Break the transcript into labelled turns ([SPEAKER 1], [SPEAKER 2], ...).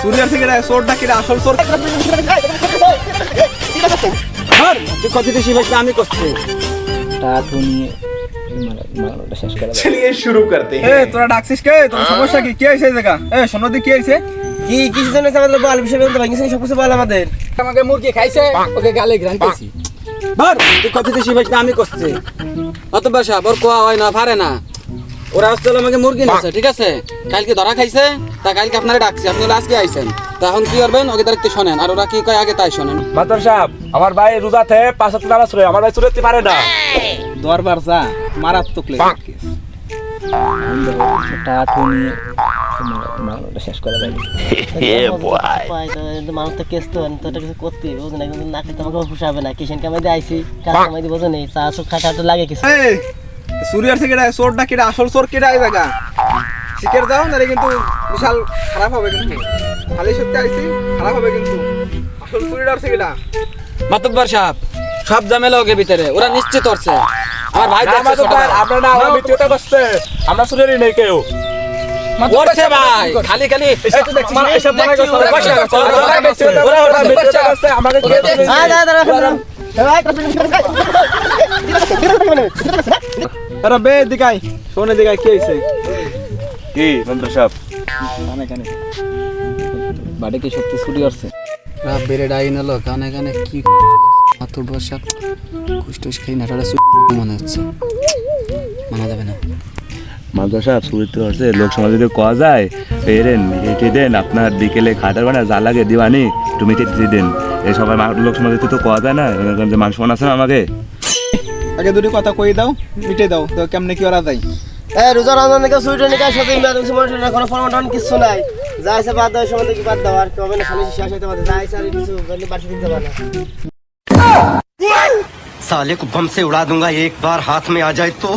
[SPEAKER 1] সুরিয়ার থেকে চোরটা কিরা আসল চোর
[SPEAKER 2] ধর তুই কত বেশি বেশি আমি করছি টাটু নিয়ে মারানোটা শেষ করে
[SPEAKER 3] चलिए शुरू करते
[SPEAKER 1] এ
[SPEAKER 3] हैं
[SPEAKER 1] তোরা ডাকছিস কে তোর সমস্যা কি কি হয়েছে এই জায়গা এ শোনো দি কি হয়েছে
[SPEAKER 2] কি কিছু জন্য আমাদের বল বিষয় বলতে পারি সব কিছু বল আমাদের
[SPEAKER 4] আমাকে মুরগি খাইছে ওকে গালে গ্রান পেয়েছি
[SPEAKER 2] ধর তুই কত বেশি বেশি আমি করছি
[SPEAKER 4] অত বাসা বর কোয়া হয় না পারে না ওরা আসতে আমাকে মুরগি নিচ্ছে ঠিক আছে কালকে ধরা খাইছে তা কালকে আপনারা ডাকছি। আপনি আজকে আইছেন তা এখন কি করবেন? ওকে তার একটু শোনেন। আর ওরা কি কয় আগে তাই শোনেন।
[SPEAKER 5] মাতর সাহেব আমার ভাই রোজাতে পাঁচ হাজার নামাজ পড়ে আমার ভাই চুরাতে পারে না।
[SPEAKER 1] দরবার যা মারাত্মক লেগে
[SPEAKER 2] শেষ করে
[SPEAKER 6] মানুষ তো কেস তো তো এটা কিছু করতে না কিন্তু নাকি তোমাকে ফুসাবে না। কিষেন কামাই দিয়ে আইসি কাজ কামাই দিয়ে বোঝো নেই চা খাটা লাগে কিছু।
[SPEAKER 1] এ সুরিয়ার থেকে চোরটা কিরা আসল চোর কিরা এই জায়গা? শিখের যাও নাহলে কিন্তু বিশাল খারাপ হবে কিন্তু। খালি সত্যি আইছি খারাপ হবে কিন্তু। আসল চুরিটা আছে কিরা
[SPEAKER 4] মাতব্বর সাহেব সব ঝামেলা ওকে ভিতরে ওরা নিশ্চিত করছে। আমার ভাই দেখছে
[SPEAKER 5] আমাদের
[SPEAKER 4] ছোটবেলায়।
[SPEAKER 5] আপনার না আমরা মিথ্যটা করছে আমরা চুরেরই নেই কেউ।
[SPEAKER 4] ভাই। খালি খালি।
[SPEAKER 5] মা- এসব মনে করছে ওরা।
[SPEAKER 4] ওরা
[SPEAKER 5] ওরা। ওরা ওরা করছে আমাকে কেউ
[SPEAKER 6] দাঁড়া দাঁড়া
[SPEAKER 1] আরে বে দিকাই। শোনে দিকাই কি হয়েছে
[SPEAKER 5] কি মন্ত্র সাহেব?
[SPEAKER 2] কানে কানে বাড়ি কি সত্যি ছুটি করছে
[SPEAKER 4] রাত বেড়ে ডাই নিল কানে কানে কি মাতব্বর সাহেব কুষ্টুস খেয়ে নাটাটা মনে হচ্ছে। মানা যাবে না।
[SPEAKER 7] মালদা সাহেব সুরিত্র হচ্ছে লোক সমাজ যদি কোয়া যায় পেরেন মিঠে দেন আপনার বিকেলে খাটার বানা যা লাগে দিবানি তুমি দিয়ে দেন। এই সবাই মা- লোক সমাজে তো কোয়া যায় না মনে করেন যে মাংস বানাচ্ছে না আমাকে।
[SPEAKER 1] আগে দুটি কথা কই দাও মিটে দাও তো কেমনে কি ওরা যায়?
[SPEAKER 6] এ রোজা রমজান থেকে সুইটার নিকাশ সাথে ইমার্জেন্সি মনে না কোনো ফর্ম টর্ম কিছু নাই যা আছে বাদ দাও সময় থেকে বাদ দাও আর কি হবে না সামনে শেষ হইতে পারে যা আছে আর কিছু বললে বাড়ি দিতে পারে না
[SPEAKER 8] साले को बम से उड़ा दूंगा एक बार हाथ में आ जाए तो